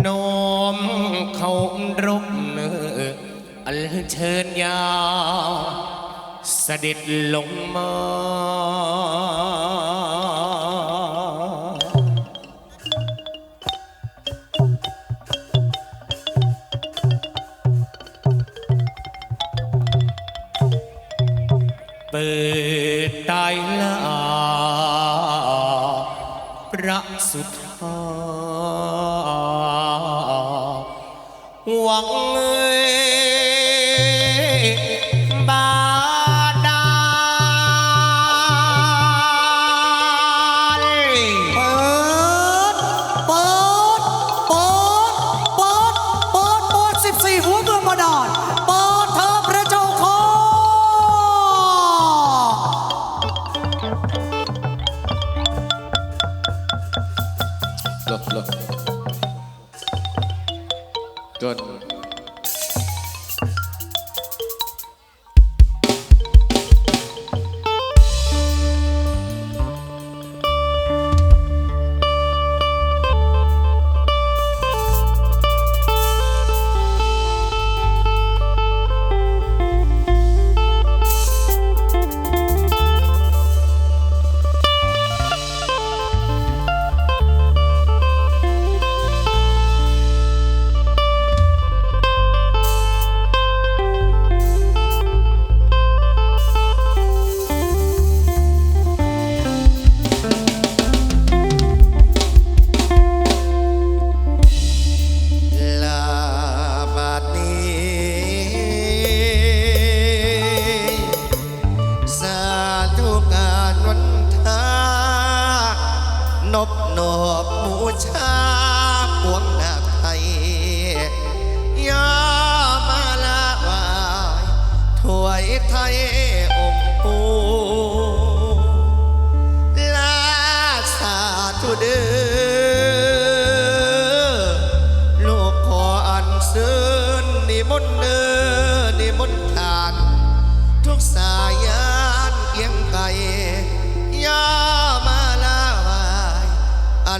โนมเขารบเนื้ออันเชิญยาเสด็จลงมาเปิด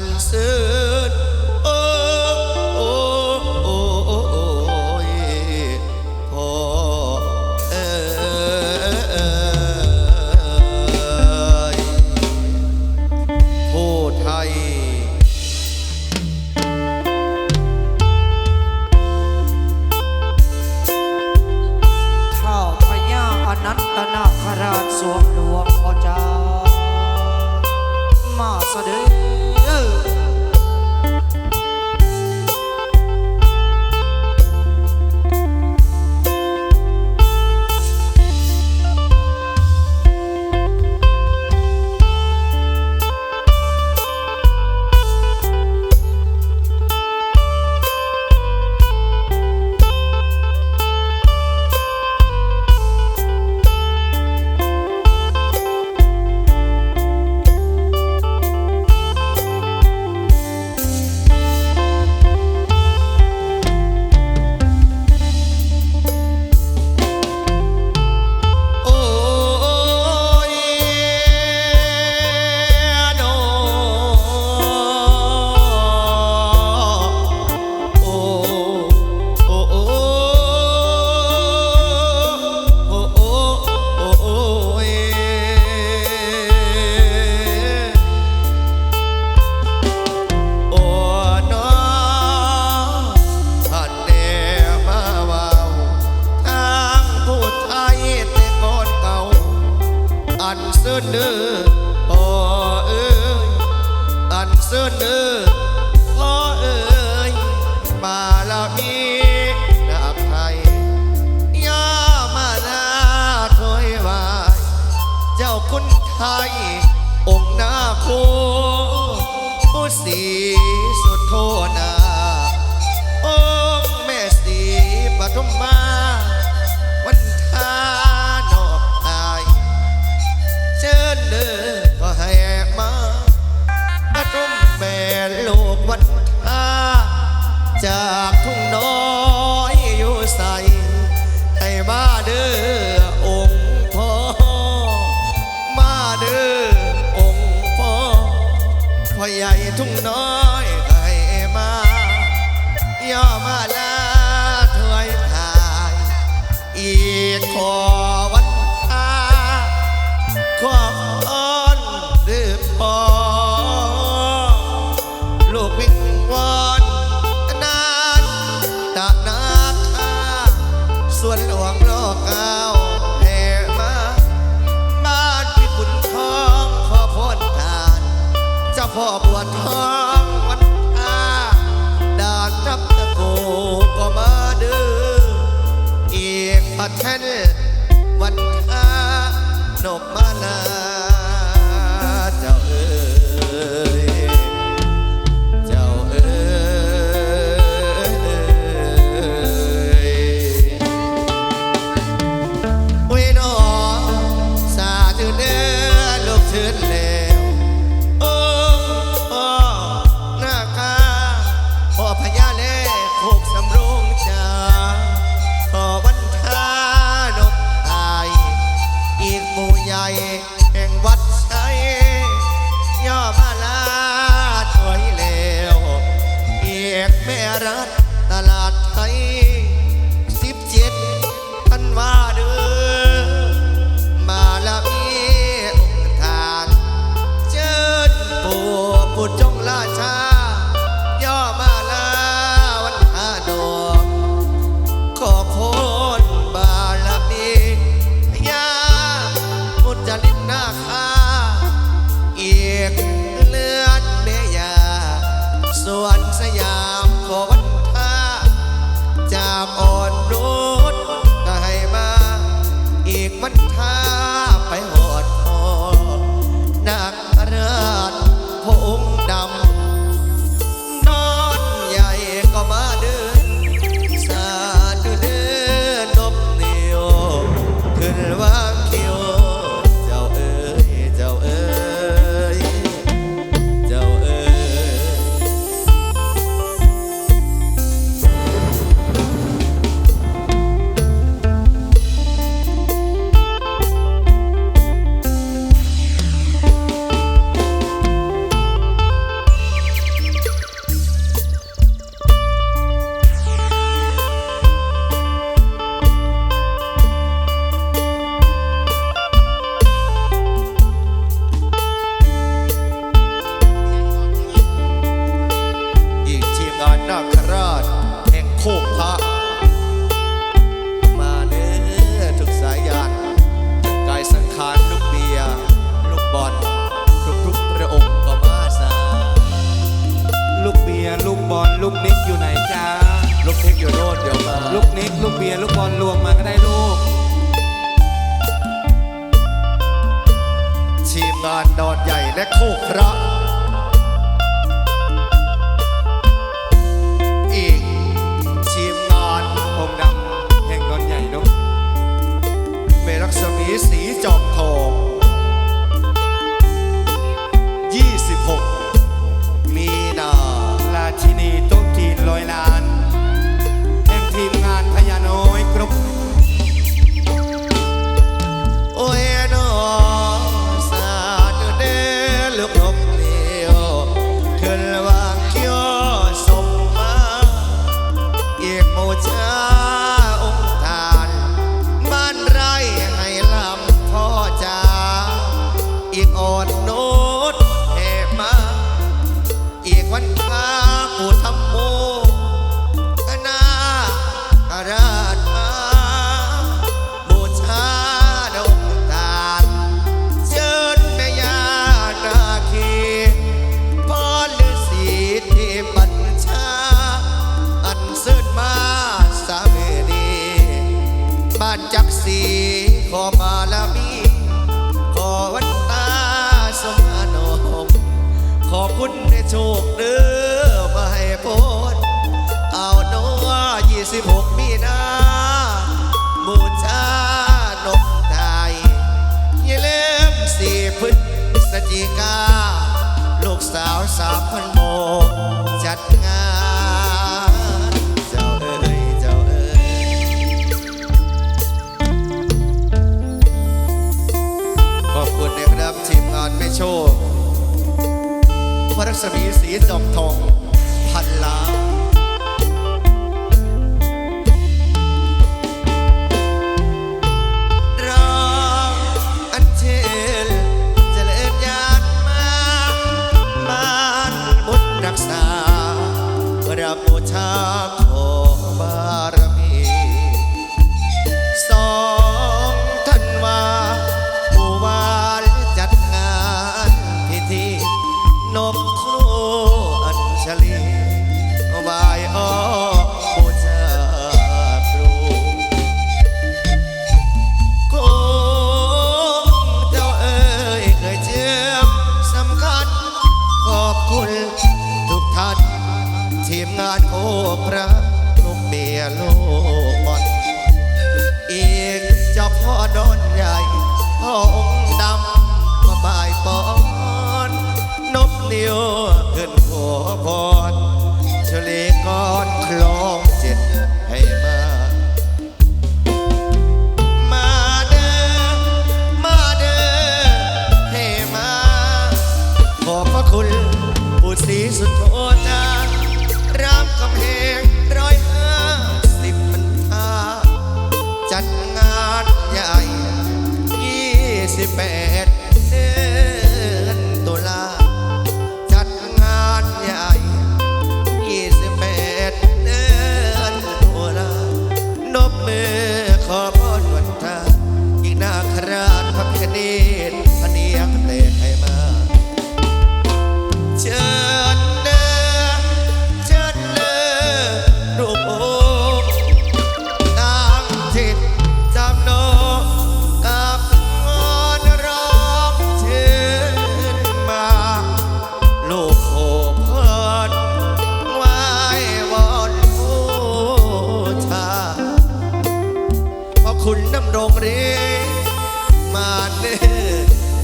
anh xưa ญเด้อพ่อเอ้ยอันเชิญเด้อพ่อเอ้ยมาลามีนาบไทยย่ามานาถอยวายเจ้าคุณไทย ใหญ่ทุ่งน้อยไก่มา ย่อมาลาถวยทาย อีกคน time. โคกพระ get on, no. ติกา ลูกสาวสาวพันโบจัดงาน เจ้าเอ๋ยเจ้าเอ๋ยขอบคุณนะครับทีมงานไม่โชคพระรัศมีสีจอมทองพันล้าน จัดงานใหญ่ 28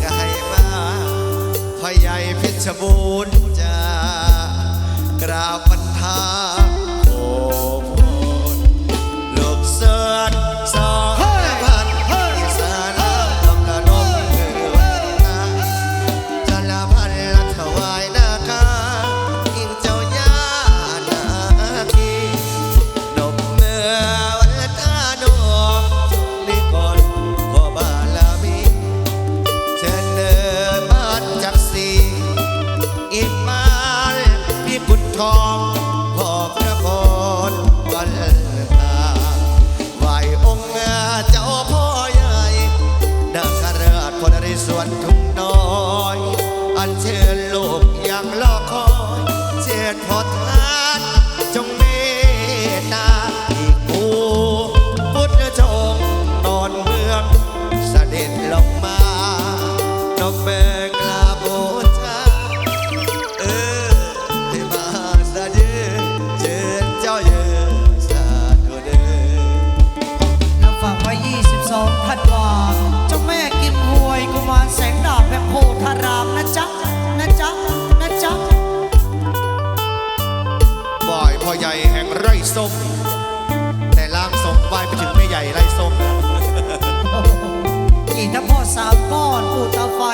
ก็ให้มาพ่อใหญ่เพชบูรณ์จะกราบบันทา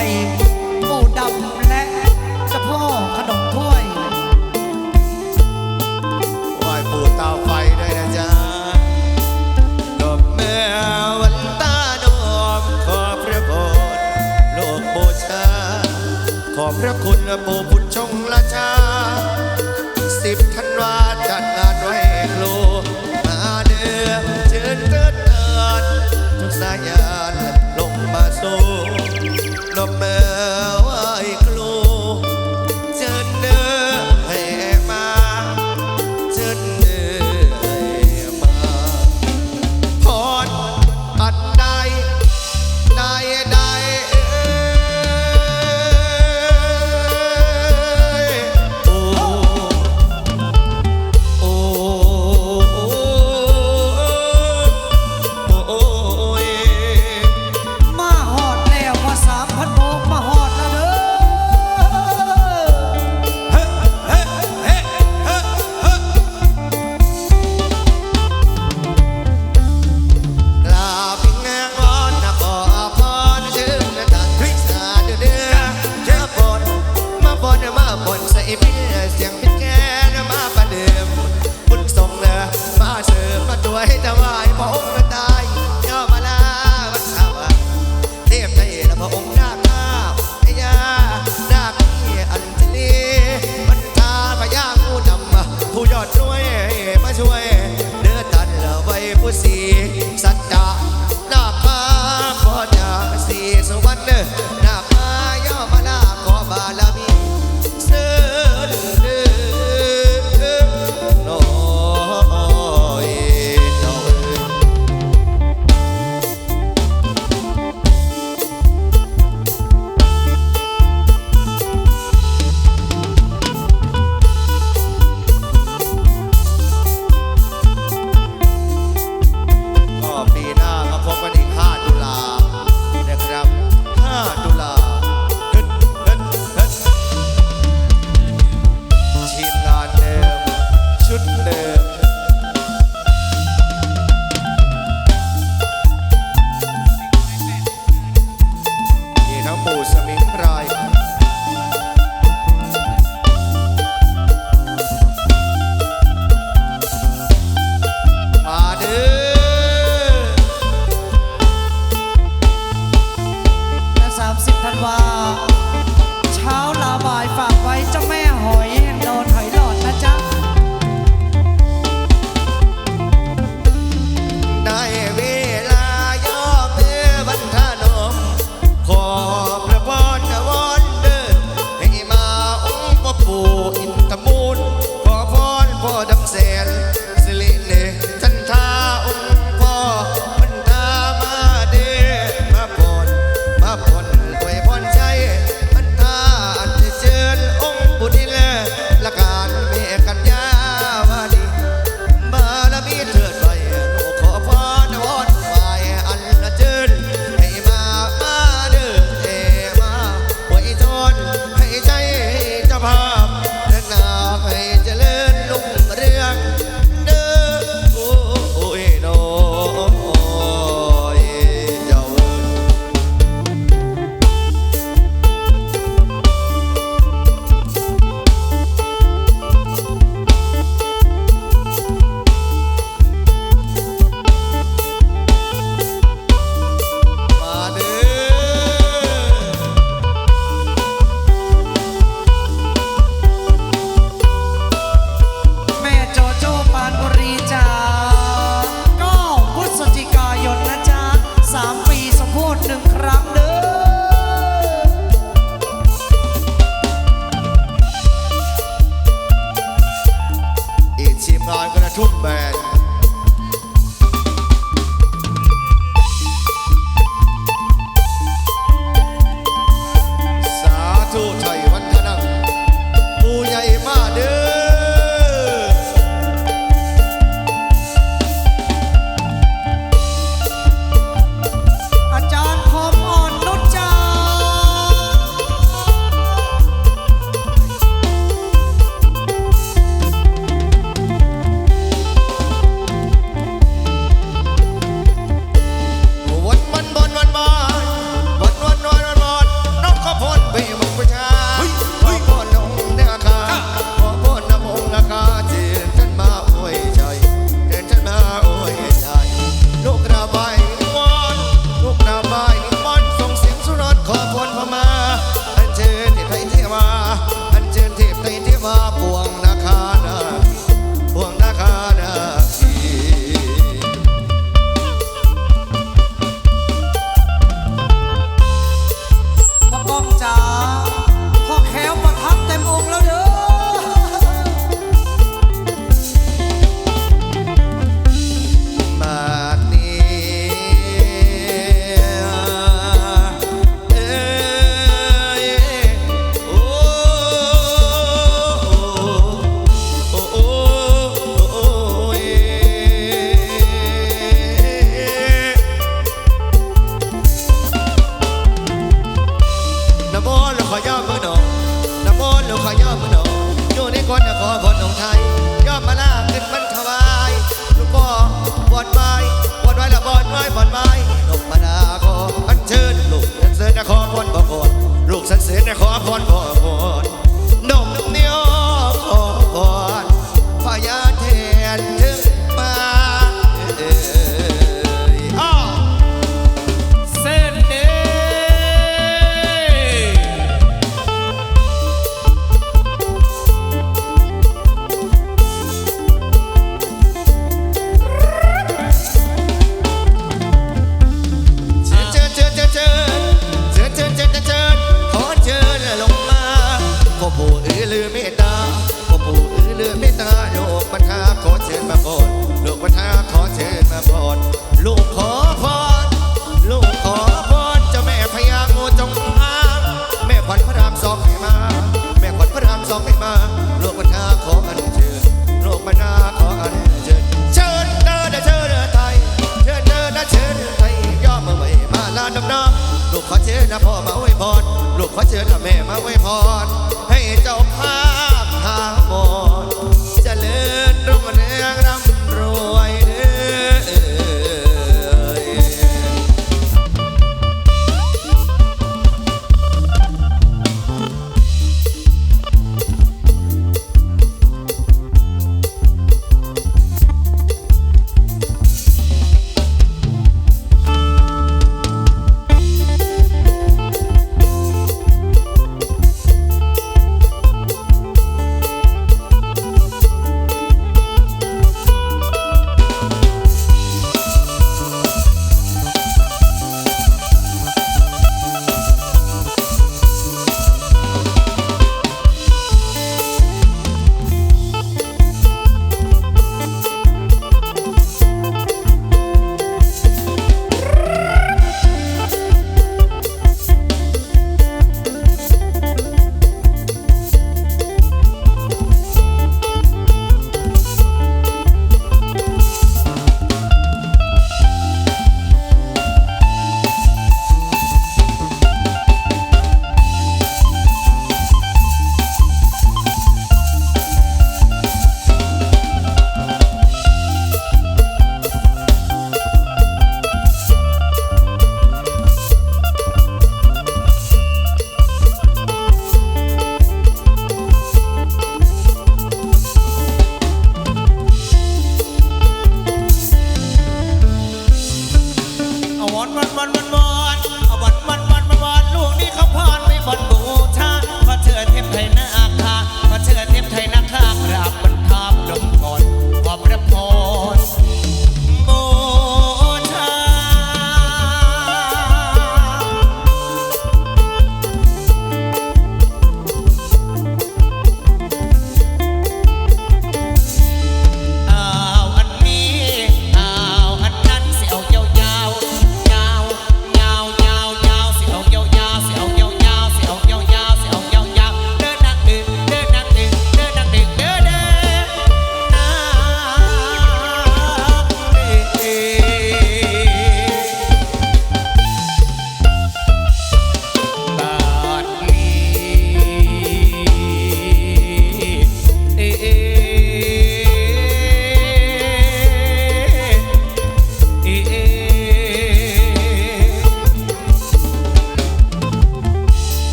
วยปู่ดำและเจ้าพ่อขนมถ้วยไหว้ปู่เตาไฟได้วนะจ๊ะดอบแม่วันตาดอมขอพระพรโลกบูชาขอพระคุณปู่ ส